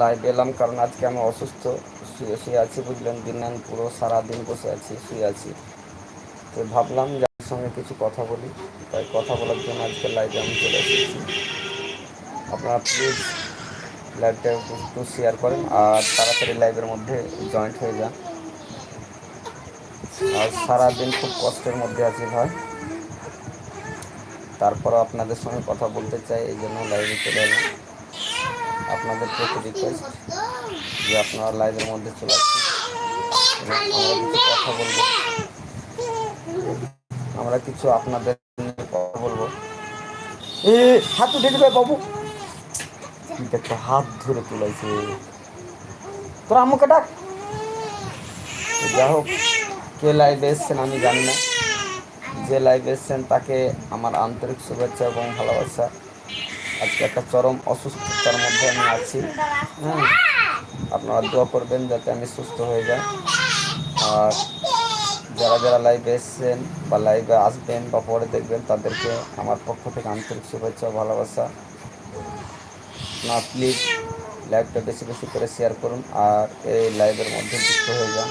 Live এলাম, কারণ আজকে আমি অসুস্থ, শুয়ে শুয়ে আছি, বুঝলেন দিন পুরো সারাদিন বসে আছি, শুয়ে আছি। তো ভাবলাম যে আপনার সঙ্গে কিছু কথা বলি, তাই কথা বলার জন্য আজকে লাইভে আমি চলে এসেছি। আপনারা প্লিজ লাইভটা একটু শেয়ার করেন আর তাড়াতাড়ি লাইভের মধ্যে জয়েন্ট হয়ে যান। আর সারাদিন খুব কষ্টের মধ্যে আছি ভাই। তারপরও আপনাদের সঙ্গে কথা বলতে চাই, এই জন্য লাইভে চলে এলাম। আপনাদের প্রতি রিকোয়েস্ট যে আপনারা লাইভের মধ্যে চলে আসুন। কথা বলব। আমরা কিছু আপনাদের কথা বলব। এ, হাত উঠে দেবে বাবু। একটা হাত ধরে তুলেছে। তোর আম্মুকে ডাক। যা হোক, কে লাইভে এসছেন আমি জানি না। যে লাইভে এসছেন তাকে আমার আন্তরিক শুভেচ্ছা এবং ভালোবাসা। আজকে একটা চরম অসুস্থতার মধ্যে আমি আছি। হ্যাঁ আপনারা দোয়া করবেন যাতে আমি সুস্থ হয়ে যাই। আর যারা যারা লাইভে এসছেন বা লাইভে আসবেন বা পরে দেখবেন, তাদেরকে আমার পক্ষ থেকে আন্তরিক শুভেচ্ছা ভালোবাসা। না প্লিজ লাইভটা বেশি বেশি করে শেয়ার করুন আর এই লাইভের মধ্যে যুক্ত হয়ে যান।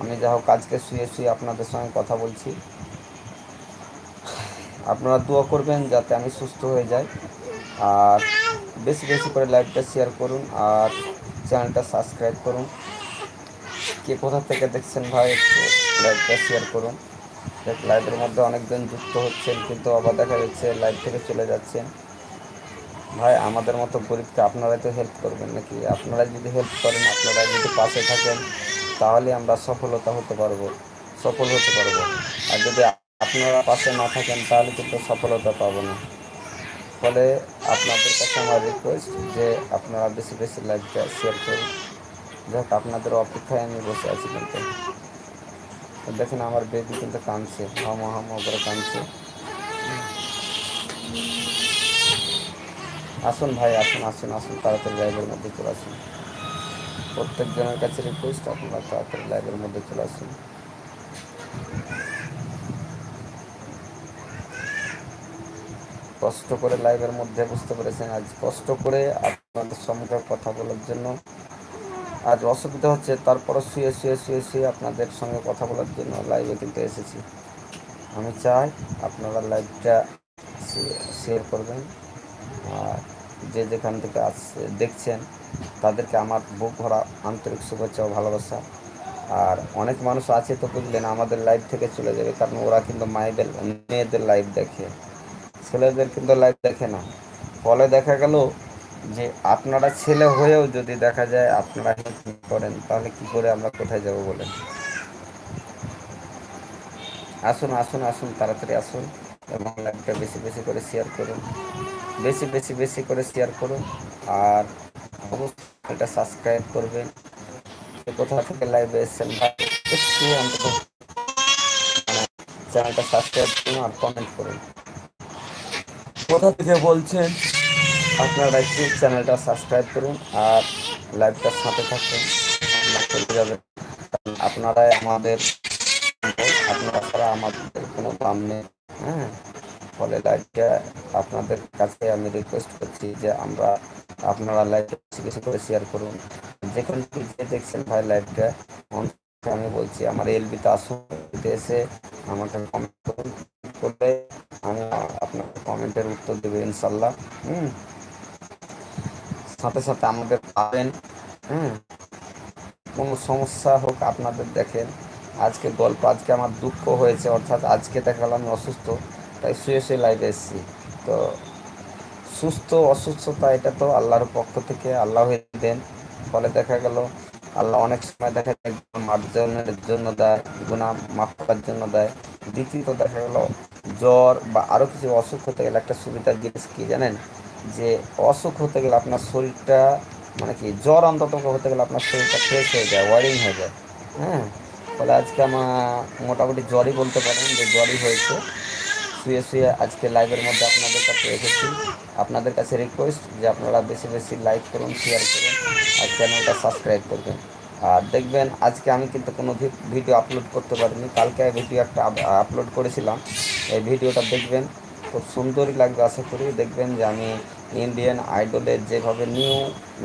আমি যা হোক আজকে শুয়ে শুয়ে আপনাদের সঙ্গে কথা বলছি। আপনারা দোয়া করবেন যাতে আমি সুস্থ হয়ে যাই। আর বেশি বেশি করে লাইভটা শেয়ার করুন আর চ্যানেলটা সাবস্ক্রাইব করুন। কে কোথা থেকে দেখছেন ভাই, একটু লাইভটা শেয়ার করুন। লাইভের মধ্যে অনেকজন যুক্ত হচ্ছেন, কিন্তু আবার দেখা যাচ্ছে লাইভ থেকে চলে যাচ্ছেন। ভাই, আমাদের মতো গরিবকে আপনারাই তো হেল্প করবেন নাকি? আপনারা যদি হেল্প করেন আপনারা যদি পাশে থাকেন, তাহলে আমরা সফলতা হতে পারব, সফল হতে পারব। আর যদি আপনারা পাশে না থাকেন, তাহলে কিন্তু সফলতা পাবো না। ফলে আপনাদের কাছে আমার রিকোয়েস্ট যে আপনারা বেশি বেশি লাইভটা শেয়ার করুন। যাক, আপনাদের অপেক্ষায় আমি বসে আছি কিন্তু। দেখেন আমার বেবি কিন্তু কাঁদছে, হাম হাম করে কাঁদছে। আসুন ভাই, আসুন আসুন আসুন, তাড়াতাড়ি লাইভের মধ্যে চলে আসুন। প্রত্যেকজনের কাছে রিকোয়েস্ট আপনারা তাড়াতাড়ি লাইভের মধ্যে চলে আসুন। কষ্ট করে লাইভের মধ্যে বুঝতে পেরেছেন। আজ কষ্ট করে আপনাদের সঙ্গে কথা বলার জন্য। আজ অসুবিধা হচ্ছে, তারপরও শুয়ে শুয়ে শুয়ে শুয়ে আপনাদের সঙ্গে কথা বলার জন্য লাইভে কিন্তু এসেছি। আমি চাই আপনারা লাইভটা শেয়ার করবেন। আর যে যেখান থেকে আসছে, দেখছেন, তাদেরকে আমার বুক ভরা আন্তরিক শুভেচ্ছা ও ভালোবাসা। আর অনেক মানুষ আছে তো বুঝলেন, আমাদের লাইভ থেকে চলে যাবে, কারণ ওরা কিন্তু মায়েদের মেয়েদের লাইভ দেখে। ছেলেদের কিন্তু লাইভ দেখে না। ফলে দেখা গেল যে আপনারা ছেলে হয়েও যদি দেখা যায় আপনারা করেন, তাহলে কি করে আমরা কোথায় যাব বলেন? আসুন আসুন আসুন, তাড়াতাড়ি আসুন এবং লাইভটা বেশি বেশি করে শেয়ার করুন। বেশি বেশি বেশি করে শেয়ার করুন আর অবশ্যই এটা সাবস্ক্রাইব করবেন কোথা থেকে লাইভে এসেছেন একটু অন্তত চ্যানেলটা সাবস্ক্রাইব করুন আর কমেন্ট করুন। কোথা থেকে বলছেন? আপনারা একটু চ্যানেলটা সাবস্ক্রাইব করুন আর লাইভটার সাথে থাকুন। চলে যাবে আপনারাই আমাদের আপনারা ছাড়া আমাদের কোনো দাম নেই। হ্যাঁ? ফলে লাইভটা আপনাদের কাছে আমি রিকোয়েস্ট করছি যে আমরা আপনারা লাইভ বেশি বেশি করে শেয়ার করুন। যেখান থেকে দেখছেন ভাই লাইভটা আমি বলছি, আমার এলবিতে আসুন। এসে আমাকে কমেন্ট করুন। করলে আপনার কমেন্টের উত্তর দেবো ইনশাল্লাহ হুম? সাথে সাথে আমাদের পাবেন, হুম? কোনো সমস্যা হোক আপনাদের দেখেন, আজকে গল্প, আজকে আমার দুঃখ হয়েছে, অর্থাৎ আজকে দেখালাম আমি অসুস্থ, তাই শুয়ে শুয়ে লাইভে এসেছি। তো সুস্থ, অসুস্থতা এটা তো আল্লাহর পক্ষ থেকে, আল্লাহ দেন, ফলে দেখা গেল, আল্লাহ অনেক সময় দেখা যায় মার্জনের জন্য দেয় গুণা মাফ করার জন্য দেয়। দ্বিতীয়ত দেখা গেল জ্বর বা আরও কিছু অসুখ হতে গেলে একটা সুবিধার জিনিস কি জানেন? যে অসুখ হতে গেলে আপনার শরীরটা মানে কি, জ্বর অন্তত হতে গেলে আপনার শরীরটা ফ্রেশ হয়ে যায় ওয়ারিং হয়ে যায়। হ্যাঁ? ফলে আজকে আমার মোটামুটি জ্বরই বলতে পারেন যে জ্বরই হয়েছে। শুয়ে শুয়ে আজকে লাইভের মধ্যে আপনাদের কাছে এসেছি। আপনাদের কাছে রিকোয়েস্ট যে আপনারা বেশি বেশি লাইক করুন শেয়ার করুন, আর চ্যানেলটা সাবস্ক্রাইব করবেন। আর দেখবেন, আজকে আমি কিন্তু কোনো ভিডিও আপলোড করতে পারিনি। কালকে ভিডিও একটা আপলোড করেছিলাম। এই ভিডিওটা দেখবেন, খুব সুন্দরই লাগবে আশা করি। দেখবেন যে আমি ইন্ডিয়ান আইডলের যেভাবে নিউ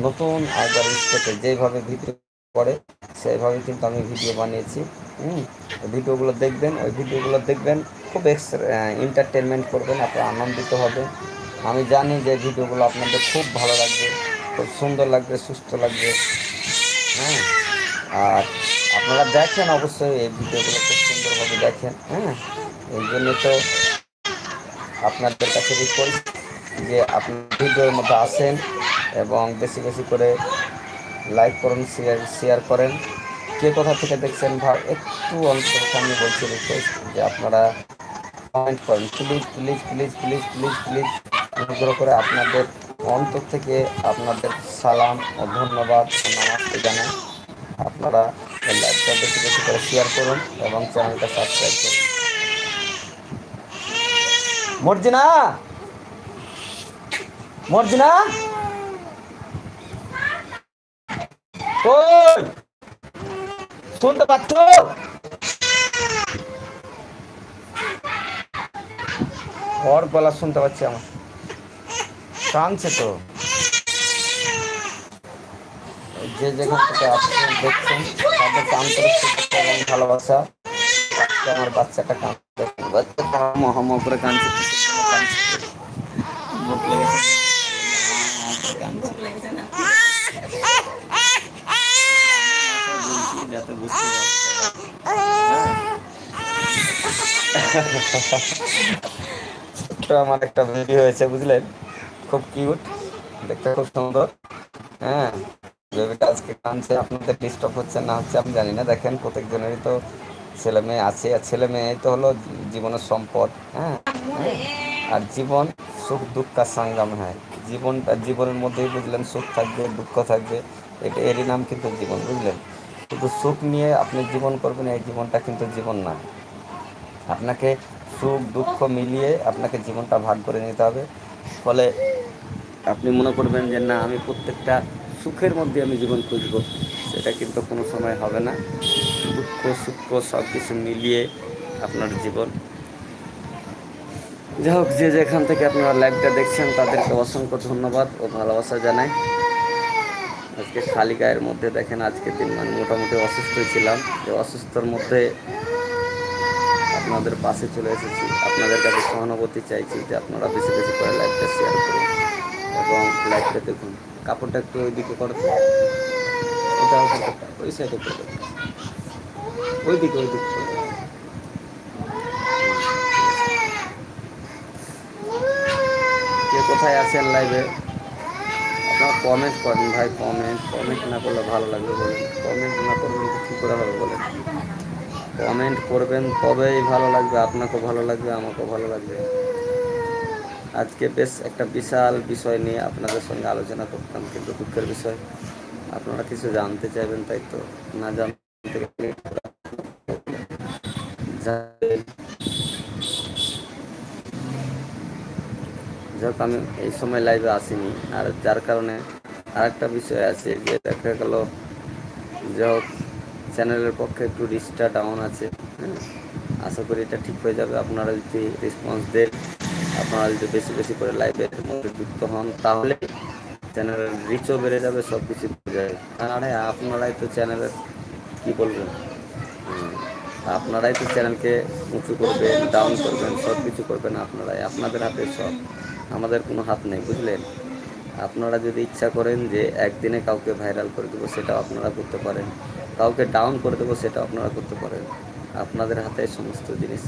নতুন আইডল স্টেপে যেভাবে ভিডিও করে সেইভাবে কিন্তু আমি ভিডিও বানিয়েছি। হুম ভিডিওগুলো দেখবেন, ওই ভিডিওগুলো দেখবেন, খুব এক্স এন্টারটেনমেন্ট করবেন, আপনার আনন্দিত হবে। আমি জানি যে ভিডিওগুলো আপনাদের খুব ভালো লাগবে, খুব সুন্দর লাগবে, সুস্থ লাগবে। হ্যাঁ। আর আপনারা দেখেন অবশ্যই এই ভিডিওগুলো খুব সুন্দরভাবে দেখেন হ্যাঁ? এই জন্য তো আপনাদের কাছে রিকোয়েস্ট যে আপনি ভিডিওর মধ্যে আসেন এবং বেশি বেশি করে লাইক করুন শেয়ার শেয়ার করেন। কে কোথা থেকে দেখছেন ভাব একটু অন্তর সামনে বলছি রিকোয়েস্ট যে আপনারা কমেন্ট করেন। Please please please please please please অনুগ্রহ করে আপনাদের অন্তর থেকে আপনাদের সালাম ও ধন্যবাদ নমস্তে জানাই। আপনারা লাইভটা বেশি বেশি করে শেয়ার করুন এবং চ্যানেলটা সাবস্ক্রাইব করুন। মর্জিনা! মর্জিনা! কই শুনতে পাচ্ছ? ওর গলা শুনতে পাচ্ছি আমার। কানছে তো। যে যেখান থেকে আসছেন দেখছেন তাদেরকে আন্তরিক শুভেচ্ছা এবং ভালোবাসা। আজকে আমার বাচ্চাটা কাঁদছে বাচ্চাটা মহম করে কাঁদছে যাতে বুঝতে আমার একটা ভিডিও হয়েছে বুঝলেন? খুব কিউট দেখতে খুব সুন্দর। হ্যাঁ। বেবিটা আজকে কাঁদছে আপনাদের ডিস্টার্ব হচ্ছে না হচ্ছে আমি জানি না। দেখেন প্রত্যেকজনেরই তো ছেলে মেয়ে আছে, আর ছেলে মেয়ে তো হলো জীবনের সম্পদ হ্যাঁ? আর জীবন সুখ, দুঃখ সঙ্গম হয়। জীবনটা জীবনের মধ্যেই বুঝলেন সুখ থাকবে, দুঃখ থাকবে, এটা এরই নাম কিন্তু জীবন, বুঝলেন? শুধু সুখ নিয়ে আপনি জীবন করবেন, এই জীবনটা কিন্তু জীবন না। আপনাকে সুখ, দুঃখ মিলিয়ে আপনাকে জীবনটা ভাগ করে নিতে হবে। ফলে আপনি মনে করবেন যে, না, আমি প্রত্যেকটা সুখের মধ্যে আমি জীবন খুঁজব, সেটা কিন্তু কোনো সময় হবে না। দুঃখ, সুখ, সব কিছু মিলিয়ে আপনার জীবন। যাই হোক, যে যেখান থেকে আপনারা লাইভটা দেখছেন, তাদেরকে অসংখ্য ধন্যবাদ ও ভালোবাসা জানাই। আজকে খালি গায়ের মধ্যে দেখেন, আজকে দিন মানে মোটামুটি অসুস্থ ছিলাম। যে অসুস্থর মধ্যে আপনাদের পাশে চলে এসেছি। আপনাদের কাছে সহানুভূতি চাইছি যে আপনারা বেশি বেশি করে লাইভটা শেয়ার করুন। এবং লাইভটা দেখুন। কাপড়টা একটু ওইদিকে করো ওটা ওই সাইডে করে ওইদিকে ওইদিকে কে কোথায় আছেন লাইভে আপনারা কমেন্ট করেন ভাই কমেন্ট কমেন্ট না করলে ভালো লাগবে বলেন। কমেন্ট না করবেন তো কী করে হবে বলেন। কমেন্ট করবেন, তবেই ভালো লাগবে, আপনাকেও ভালো লাগবে, আমাকেও ভালো লাগবে। আজকে বেশ একটা বিশাল বিষয় নিয়ে আপনাদের সঙ্গে আলোচনা করতাম, কিন্তু দুঃখের বিষয়। আপনারা কিছু জানতে চাইবেন, তাই তো? না জানতে যাক, আমি এই সময় লাইভে আসিনি। আর যার কারণে আরেকটা বিষয় আছে যে দেখা গেল যে হোক চ্যানেলের পক্ষে একটু রিচটা ডাউন আছে। হ্যাঁ আশা করি এটা ঠিক হয়ে যাবে। আপনারা যদি রেসপন্স দেন আপনারা যদি বেশি বেশি করে লাইভের মধ্যে যুক্ত হন, তাহলে চ্যানেলের রিচও বেড়ে যাবে সব কিছু যাবে। আরে আপনারাই তো চ্যানেলের কি বলবেন আপনারাই তো চ্যানেলকে উঁচু করবেন ডাউন করবেন সব কিছু করবেন আপনারাই। আপনাদের হাতে সব, আমাদের কোনো হাত নেই, বুঝলেন? আপনারা যদি ইচ্ছা করেন যে একদিনে কাউকে ভাইরাল করে দেবো, সেটাও আপনারা করতে পারেন। কাউকে ডাউন করে দেবো, সেটাও আপনারা করতে পারেন। আপনাদের হাতে সমস্ত জিনিস।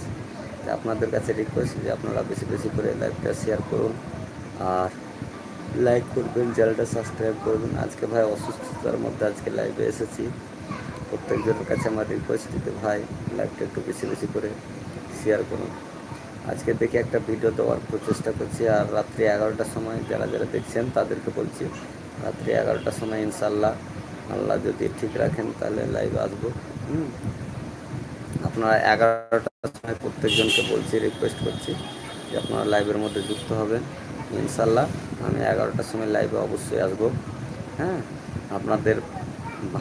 আপনাদের কাছে রিকোয়েস্ট যে আপনারা বেশি বেশি করে লাইভটা শেয়ার করুন। আর লাইক করবেন, চ্যানেলটা সাবস্ক্রাইব করবেন। আজকে ভাই অসুস্থতার মধ্যে আজকে লাইভে এসেছি। প্রত্যেকজনের কাছে আমার রিকোয়েস্ট দিতে ভাই লাইভটা একটু বেশি বেশি করে শেয়ার করুন। আজকে দেখে একটা ভিডিও দেওয়ার প্রচেষ্টা করছি। আর রাত্রি এগারোটার সময় যারা যারা দেখছেন তাদেরকে বলছি, রাত্রি এগারোটার সময় ইনশাল্লাহ আল্লাহ যদি ঠিক রাখেন তাহলে লাইভ আসব। হুম। আপনারা এগারোটার সময় প্রত্যেকজনকে বলছি রিকোয়েস্ট করছি যে আপনারা লাইভের মধ্যে যুক্ত হবেন। ইনশাল্লাহ আমি এগারোটার সময় লাইভে অবশ্যই আসব। হ্যাঁ আপনাদের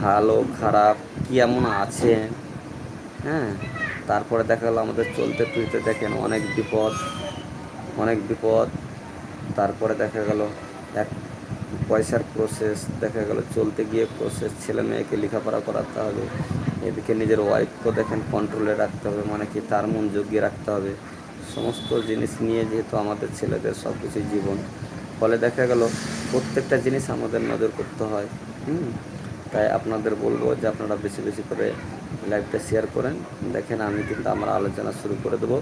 ভালো, খারাপ কেমন আছে? হ্যাঁ তারপরে দেখা গেলো আমাদের চলতে ফিরতে দেখেন অনেক বিপদ অনেক বিপদ। তারপরে দেখা গেল এক পয়সার প্রসেস দেখা গেল চলতে গিয়ে প্রসেস ছেলে মেয়েকে লেখাপড়া করাতে হবে, এদিকে নিজের ওয়াইফকেও দেখেন কন্ট্রোলে রাখতে হবে মানে কি তার মন জগিয়ে রাখতে হবে। সমস্ত জিনিস নিয়ে যেহেতু আমাদের ছেলেদের সব কিছু জীবন, ফলে দেখা গেল প্রত্যেকটা জিনিস আমাদের নজর করতে হয়, হুম? তাই আপনাদের বলব যে আপনারা বেশি বেশি করে লাইভটা শেয়ার করেন। দেখেন, আমি কিন্তু আমার আলোচনা শুরু করে দেবো।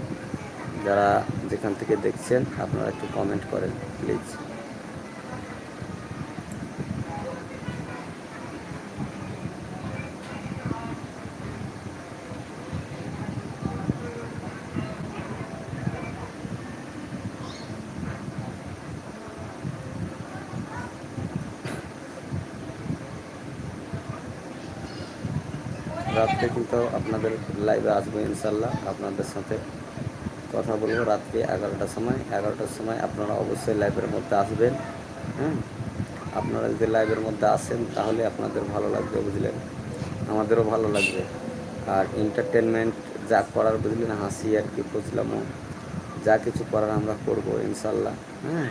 যারা যেখান থেকে দেখছেন, আপনারা একটু কমেন্ট করেন প্লিজ রাত্রে কিন্তু আপনাদের লাইভে আসব ইনশাল্লাহ আপনাদের সাথে কথা বলব রাত্রি এগারোটার সময়। এগারোটার সময় আপনারা অবশ্যই লাইভের মধ্যে আসবেন। হ্যাঁ আপনারা যদি লাইভের মধ্যে আসেন, তাহলে আপনাদের ভালো লাগবে, বুঝলেন? আমাদেরও ভালো লাগবে। আর এন্টারটেনমেন্ট যা করার, বুঝলেন? হাসি, আর কি বুঝলাম। যা কিছু করার আমরা করব ইনশাল্লাহ হ্যাঁ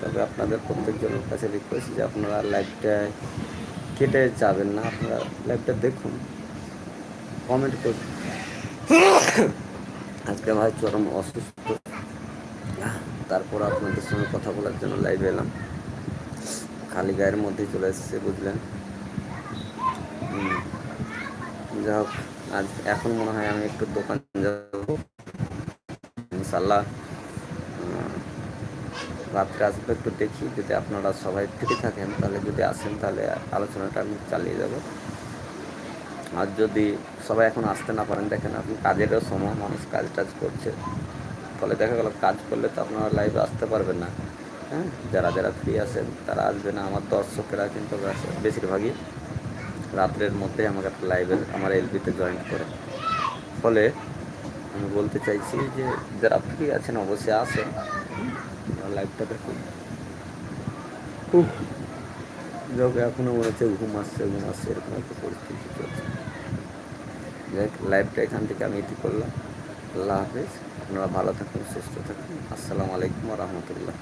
তবে আপনাদের প্রত্যেকজনের কাছে রিকোয়েস্ট যে আপনারা লাইভটায় কেটে যাবেন না। আপনারা লাইভটা দেখুন। কমেন্ট করুন আজকে ভাই চরম অসুস্থ। তারপর আপনাদের সঙ্গে কথা বলার জন্য লাইভে এলাম। খালি গায়ের মধ্যে চলে এসেছে, বুঝলেন? যা হোক, আজ এখন মনে হয় আমি একটু দোকান যাব। ইনশাল্লাহ রাত্রে আসব একটু দেখি। যদি আপনারা সবাই ফ্রি থাকেন, তাহলে যদি আসেন, তাহলে আলোচনাটা আমি চালিয়ে যাব। আর যদি সবাই এখন আসতে না পারেন, দেখেন আপনি কাজেরও সময়, মানুষ কাজ টাজ করছে। ফলে দেখা গেল কাজ করলে তো আপনারা লাইভে আসতে পারবেন না। হ্যাঁ? যারা যারা ফ্রি আছেন, তারা আসবে না। আমার দর্শকেরা কিন্তু বেশিরভাগই রাত্রের মধ্যে আমাকে একটা লাইভে আমার এলবিতে জয়েন করে। ফলে আমি বলতে চাইছি যে, যারা ফ্রি আছেন, অবশ্যই আসেন। লাইভটা দেখুন। যাক এখনও মনে হচ্ছে ঘুম আসছে ঘুম আসছে, এরকম একটা পরিস্থিতি চলছে। লাইভটা এখান থেকে আমি এটি করলাম। আল্লাহ হাফেজ, আপনারা ভালো থাকুন, সুস্থ থাকুন। আসসালামু আলাইকুম রহমতুল্লাহ।